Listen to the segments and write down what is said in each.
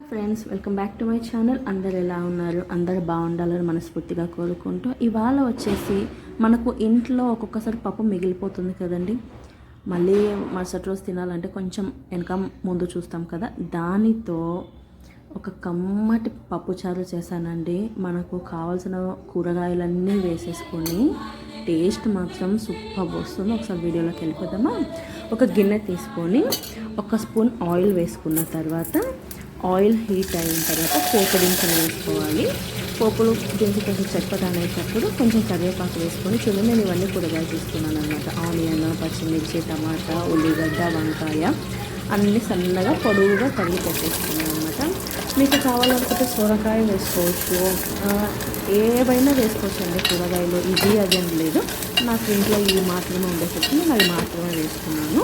Friends welcome back to my channel. అందరు ఎలా ఉన్నారు? అందరు బాగుండాలని మనస్ఫూర్తిగా కోరుకుంటూ ఇవాళ వచ్చేసి మనకు ఇంట్లో ఒక్కొక్కసారి పప్పు మిగిలిపోతుంది కదండి. మళ్ళీ మరుసటి రోజు తినాలంటే కొంచెం వెనక ముందు చూస్తాం కదా. దానితో ఒక కమ్మటి పప్పుచారు చేశానండి. మనకు కావాల్సిన కూరగాయలన్నీ వేసేసుకొని టేస్ట్ మాత్రం సూపర్ వస్తుంది. ఒకసారి వీడియోలోకి వెళ్ళిపోదామా? ఒక గిన్నె తీసుకొని ఒక స్పూన్ ఆయిల్ వేసుకున్న తర్వాత ఆయిల్ హీట్ అయిన తర్వాత పోపు దినుసులు వేసుకోవాలి పోపులు దినుసు కొంచెం చప్పట అనేటప్పుడు కొంచెం కరివేపాకు వేసుకొని చూడండి నేను ఇవన్నీ కూరగాయలు తీసుకున్నాను అనమాట ఆనియన్ పచ్చిమిర్చి టమాటా ఉల్లిగడ్డ వంకాయ అన్నీ సన్నగా పొడవుగా తరిగి పెట్టేసుకున్నాను అనమాట మీకు కావాలనుకుంటే సొరకాయ వేసుకోవచ్చు. ఏవైనా వేసుకోవచ్చు అండి కూరగాయలు. ఇది అదేం లేదు. నాకు ఇంట్లో ఇవి మాత్రమే ఉండేసరికి నేను అవి మాత్రమే వేసుకున్నాను.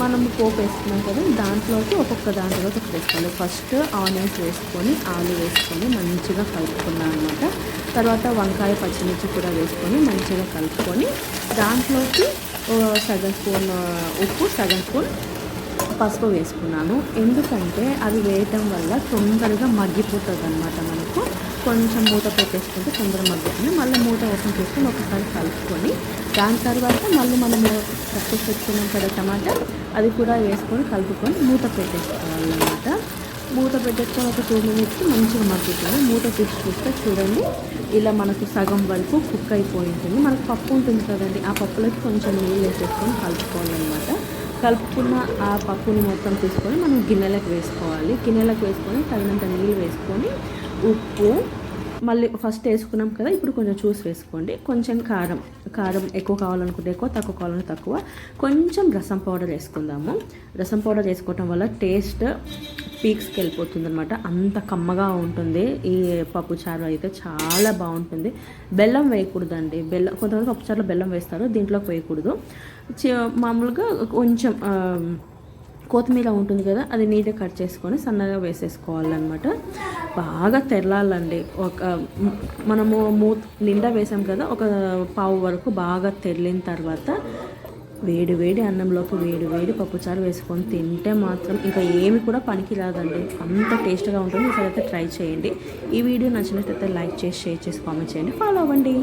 మనం పోపు వేసుకున్నాం కదా దాంట్లోకి ఒక్కొక్క దాంట్లో ఒకటి వేసుకోవాలి ఫస్ట్ ఆనియన్స్ వేసుకొని ఆలు వేసుకొని మంచిగా కలుపుకున్నాను అనమాట తర్వాత వంకాయ పచ్చిమిర్చి కూడా వేసుకొని మంచిగా కలుపుకొని దాంట్లోకి సగం స్పూన్ ఉప్పు సగం స్పూన్ పసుపు వేసుకున్నాను. ఎందుకంటే అవి వేయటం వల్ల తొందరగా మగ్గిపోతుంది అనమాట మనకు. కొంచెం మూత పెట్టేసుకుంటే తొందరగా మగ్గుతుంది. మళ్ళీ మూత ఓపెన్ చేసుకొని ఒకసారి కలుపుకొని దాని తర్వాత మళ్ళీ మనము కట్ పెట్టుకున్నాం కదా టమాటా అది కూడా వేసుకొని కలుపుకొని మూత పెట్టేసుకోవాలన్నమాట. మూత పెట్టేసుకొని ఒక టూ మినిట్స్ మంచిగా మగ్గుతుంది. మూత తీసి చూస్తే చూడండి ఇలా మనకు సగం వరకు కుక్ అయిపోయి ఉంటుంది. మనకు పప్పు ఉంటుంది కదండి ఆ పప్పులోకి కొంచెం నీళ్ళు వేసేసుకొని కలుపుకోవాలన్నమాట. కలుపుకున్న ఆ పప్పుని మొత్తం తీసుకొని మనం గిన్నెలకు వేసుకోవాలి. గిన్నెలకు వేసుకొని తగినంత నీళ్ళు వేసుకొని ఉప్పు మళ్ళీ ఫస్ట్ వేసుకున్నాం కదా ఇప్పుడు కొంచెం చూసి వేసుకోండి. కొంచెం కారం కారం ఎక్కువ కావాలనుకుంటే ఎక్కువ తక్కువ కావాలంటే తక్కువ. కొంచెం రసం పౌడర్ వేసుకుందాము. రసం పౌడర్ వేసుకోవటం వల్ల టేస్ట్ పీక్స్కి వెళ్ళిపోతుంది అనమాట అంత కమ్మగా ఉంటుంది. ఈ పప్పు చారు అయితే చాలా బాగుంటుంది. బెల్లం వేయకూడదండి. బెల్లం కొంతమంది పప్పు చారులో బెల్లం వేస్తారు దీంట్లోకి వేయకూడదు. మామూలుగా కొంచెం కొత్తిమీర ఉంటుంది కదా అది నీట్గా కట్ చేసుకొని సన్నగా వేసేసుకోవాలన్నమాట. బాగా తెరలాలండి. ఒక మనము మూ నిండా వేసాం కదా ఒక పావు వరకు బాగా తెరిలిన తర్వాత వేడి వేడి అన్నంలోకి వేడి వేడి పప్పుచారు వేసుకొని తింటే మాత్రం ఇంకా ఏమి కూడా పనికి రాదండి. అంత టేస్ట్గా ఉంటుంది. ఒకసారి అయితే ట్రై చేయండి. ఈ వీడియో నచ్చినట్లయితే లైక్ చేసి షేర్ చేసి కామెంట్ చేయండి. ఫాలో అవ్వండి.